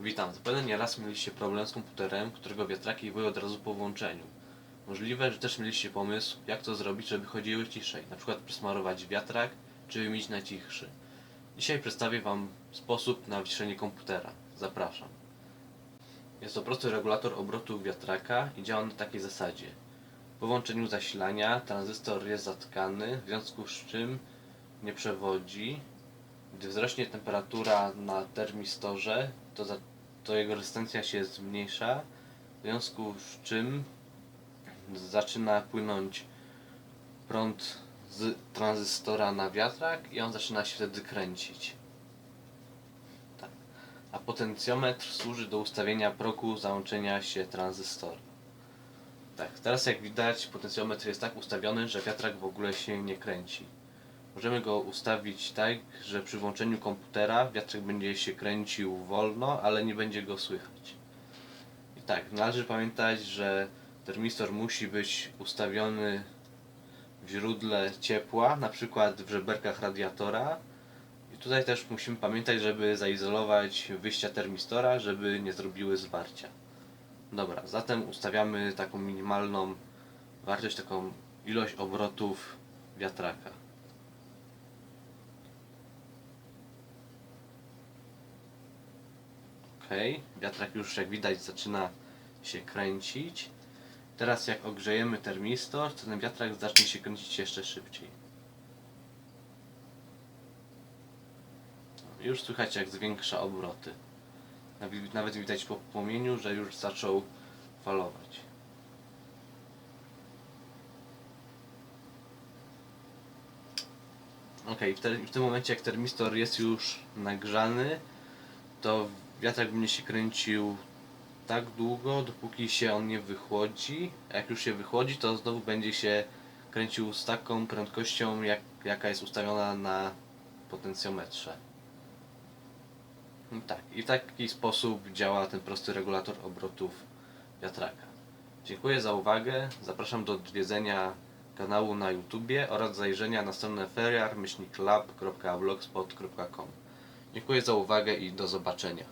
Witam. Zapewne nieraz mieliście problem z komputerem, którego wiatraki wyły od razu po włączeniu. Możliwe, że też mieliście pomysł, jak to zrobić, żeby chodziły ciszej. Na przykład przesmarować wiatrak, czy wymienić na cichszy. Dzisiaj przedstawię Wam sposób na wyciszenie komputera. Zapraszam. Jest to prosty regulator obrotu wiatraka i działa na takiej zasadzie. Po włączeniu zasilania tranzystor jest zatkany, w związku z czym nie przewodzi. Gdy wzrośnie temperatura na termistorze, to, to jego rezystencja się zmniejsza, w związku z czym zaczyna płynąć prąd z tranzystora na wiatrak i on zaczyna się wtedy kręcić. Tak. A potencjometr służy do ustawienia progu załączenia się tranzystora. Tak, teraz jak widać potencjometr jest tak ustawiony, że wiatrak w ogóle się nie kręci. Możemy go ustawić tak, że przy włączeniu komputera wiatrak będzie się kręcił wolno, ale nie będzie go słychać. I tak, należy pamiętać, że termistor musi być ustawiony w źródle ciepła, na przykład w żeberkach radiatora. I tutaj też musimy pamiętać, żeby zaizolować wyjścia termistora, żeby nie zrobiły zwarcia. Dobra, zatem ustawiamy taką minimalną wartość, taką ilość obrotów wiatraka. Ok, wiatrak już jak widać zaczyna się kręcić. Teraz jak ogrzejemy termistor, to ten wiatrak zacznie się kręcić jeszcze szybciej. Już słychać jak zwiększa obroty. Nawet widać po płomieniu, że już zaczął falować. Ok, w, w tym momencie jak termistor jest już nagrzany, to wiatrak będzie się kręcił tak długo, dopóki się on nie wychłodzi. A jak już się wychłodzi, to znowu będzie się kręcił z taką prędkością, jak, jaka jest ustawiona na potencjometrze. I Tak, i w taki sposób działa ten prosty regulator obrotów wiatraka. Dziękuję za uwagę. Zapraszam do odwiedzenia kanału na YouTubie oraz zajrzenia na stronę feriar-lab.blogspot.com. Dziękuję za uwagę i do zobaczenia.